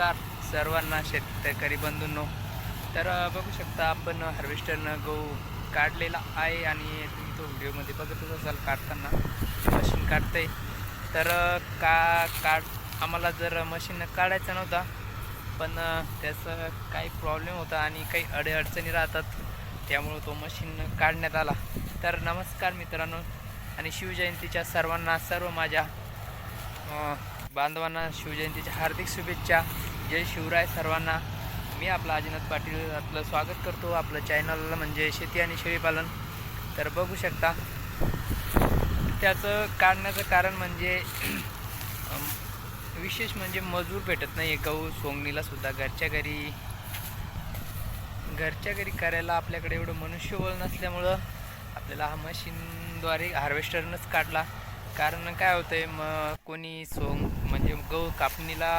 नमस्कार सर्वांना शेतकरी बंधूंनो. तर बघू शकता आपण हार्वेस्टरनं गहू काढलेला आहे आणि तुम्ही तो व्हिडिओमध्ये बघतच असाल काढताना. मशीन काढतंय. तर का काढ आम्हाला जर मशीन काढायचं नव्हता पण त्याचं काही प्रॉब्लेम होता आणि काही अडीअडचणी राहतात. त्यामुळं तो मशीन काढण्यात आला. तर नमस्कार मित्रांनो आणि शिवजयंतीच्या सर्वांना सर्व माझ्या बांधवांना शिवजयंतीच्या हार्दिक शुभेच्छा. जय शिवराय सर्वांना. मी आपला अजिनाथ पाटील आपलं स्वागत करतो आपलं चॅनल म्हणजे शेती आणि शेळीपालन तर बघू शकता त्याचं काढण्याचं कारण म्हणजे विशेष म्हणजे मजूर भेटत नाही. आहे गहू सोंगणीला सुद्धा घरच्या घरी घरच्या घरी करायला आपल्याकडे एवढं मनुष्यबळ नसल्यामुळं आपल्याला हा मशीनद्वारे हार्वेस्टरनंच काढला. कारण काय होतं आहे मग कोणी सोंग म्हणजे गहू कापणीला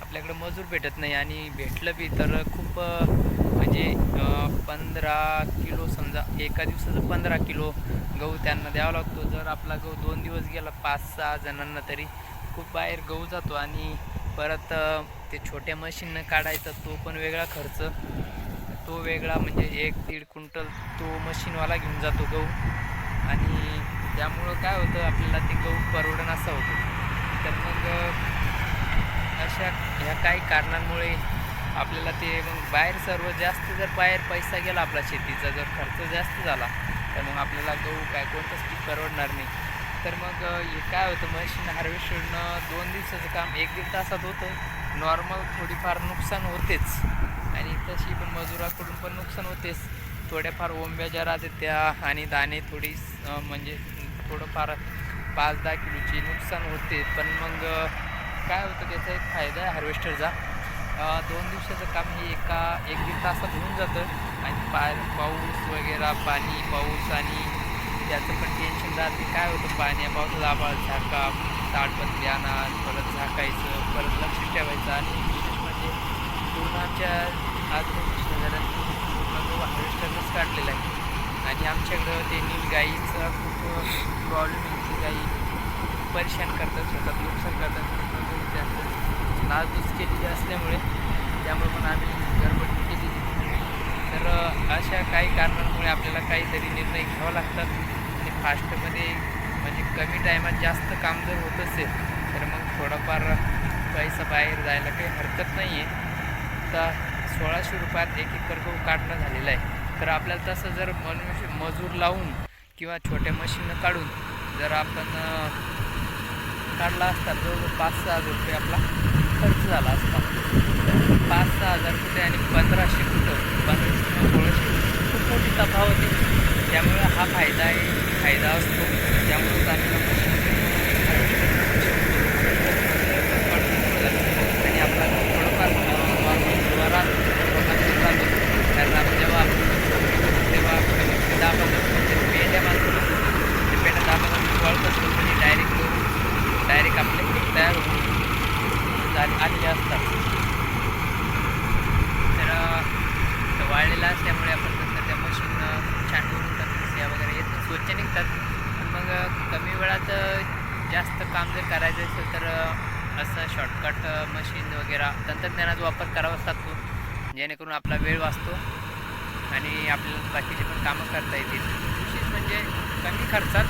आपल्याकडे मजूर भेटत नाही आणि भेटलं बी तर खूप म्हणजे पंधरा किलो समजा एका दिवसाचं पंधरा किलो गहू त्यांना द्यावा लागतो. जर आपला गहू दोन दिवस गेला पाच सहा जणांना तरी खूप बाहेर गहू जातो आणि परत ते छोट्या मशीननं काढायचा तो पण वेगळा खर्च. तो वेगळा म्हणजे एक दीड क्विंटल तो मशीनवाला घेऊन जातो गहू. आणि त्यामुळं काय होतं आपल्याला ते गहू परवडण असं होतं. तर मग अशा ह्या काही कारणांमुळे आपल्याला ते मग बाहेर सर्व जास्त जर बाहेर पैसा गेला आपला शेतीचा जर खर्च जास्त झाला तर मग आपल्याला गहू काय कोणतंच पीक परवडणार नाही. तर मग हे काय होतं मशीन हार्वेस्टरनं दोन दिवसाचं काम एक दीड तासात होतं. नॉर्मल थोडीफार नुकसान होतेच. आणि तशी पण मजुराकडून पण नुकसान होतेच. थोड्याफार ओंब्या ज्या राहतात त्या आणि दाणे थोडी म्हणजे थोडंफार पाच दहा किलोची नुकसान होते. पण मग काय होतं त्याचा एक फायदा आहे हार्वेस्टरचा दोन दिवसाचं काम हे एका एक दीड तासात होऊन जातं. आणि पा पाऊस वगैरे पाणी पाऊस आणि त्याचं पण टेन्शन राहते. काय होतं पाण्या पावसाचा आभाळ झाका ताडपत्री आणा परत झाकायचं परत लक्ष ठेवायचं. आणि विशेष म्हणजे पूर्ण आमच्या आज पूर्ण जो हार्वेस्टरनंच काढलेला आहे. आणि आमच्याकडं ते नील गाईचा खूप प्रॉब्लेम आहे. गाई खूप परेशान करतात स्वतः नुकसान करतात. पूर्ण नाजूस केलेली असल्यामुळे त्यामुळे पण आम्ही गडबड केलेली. तर अशा काही कारणांमुळे आपल्याला काहीतरी निर्णय घ्यावा लागतात. आणि फास्टमध्ये म्हणजे कमी टायमात जास्त काम जर होत असेल तर मग थोडाफार पैसा बाहेर जायला काही हरकत नाही आहे तर सोळाशे रुपयात एक एकर गहू काढणं झालेलं आहे. तर आपल्याला तसं जर मनुष्य मजूर लावून किंवा छोट्या मशीनं काढून जर आपण काढला असता जवळजवळ पाच सहा हजार रुपये आपला खर्च झाला असता. तर पाच सहा हजार कुठे आणि पंधराशे कुठं? पंधराशे किंवा सोळाशे खूप मोठी तफावत आहे. त्यामुळे हा फायदा आहे फायदा असतो. त्यामुळे आम्ही आणि आपला थोडंफार नॉर्मल जोरात राहतो कारण आपण जेव्हा तेव्हा दहा पंधरा मिनिटं पेंड्या बांधतो ते पेंड्या दहा पंधरा मिनिट वळत असतो म्हणजे डायरेक्ट डायरेक्ट आपले पीक तयार होऊन आलेले असतात. तर वाळलेला असल्यामुळे आपण नंतर त्या मशीन छान करून त्या वगैरे येत स्वच्छ निघतात. पण मग कमी वेळात जास्त काम जर करायचं असेल तर असं शॉर्टकट मशीन वगैरे तंत्रज्ञानाचा वापर करावाच लागतो. जेणेकरून आपला वेळ वाचतो आणि आपल्याला बाकीचे पण कामं करता येतील. म्हणजे कमी खर्चात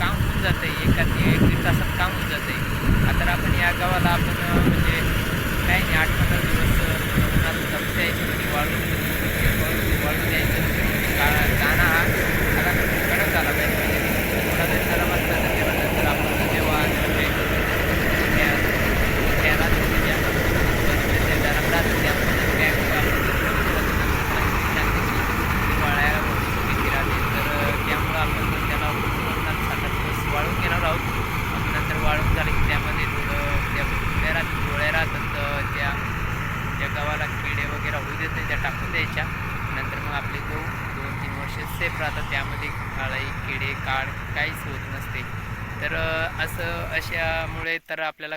काम होऊन जातं आहे एका ते एक दीड तासात काम होऊन जातं आहे आता आपण या गावाला आपण म्हणजे काही नाही आठ पंधरा दिवस अ, उन्हात दमून वाळून वाळून द्यायचं का दाणा हा त्याला कडक झाला पाहिजे म्हणजे थोडा जर गरम असला तर तेव्हा नंतर आपण जेव्हा म्हणजे त्या त्या रात्री ज्या बनवलेल्या त्या रगडात त्या बॅग वाळायला भीती राहते तर त्यामुळं आपण त्याला पूर्ण सात आठ दिवस वाळून घेणार आहोत आणि नंतर वाळून झाले की त्यामध्ये थोडं त्या गोळ्या राहतात गोळ्या राहतात तर त्या त्या गव्हाला किडे राहू देत नाही त्या टाकून द्यायच्या. नंतर मग आपले गहू दोन तीन वर्ष सेफ राहतात त्यामध्ये काळाई किडे काळ काहीच होत नसते. तर असं अशामुळे तर आपल्याला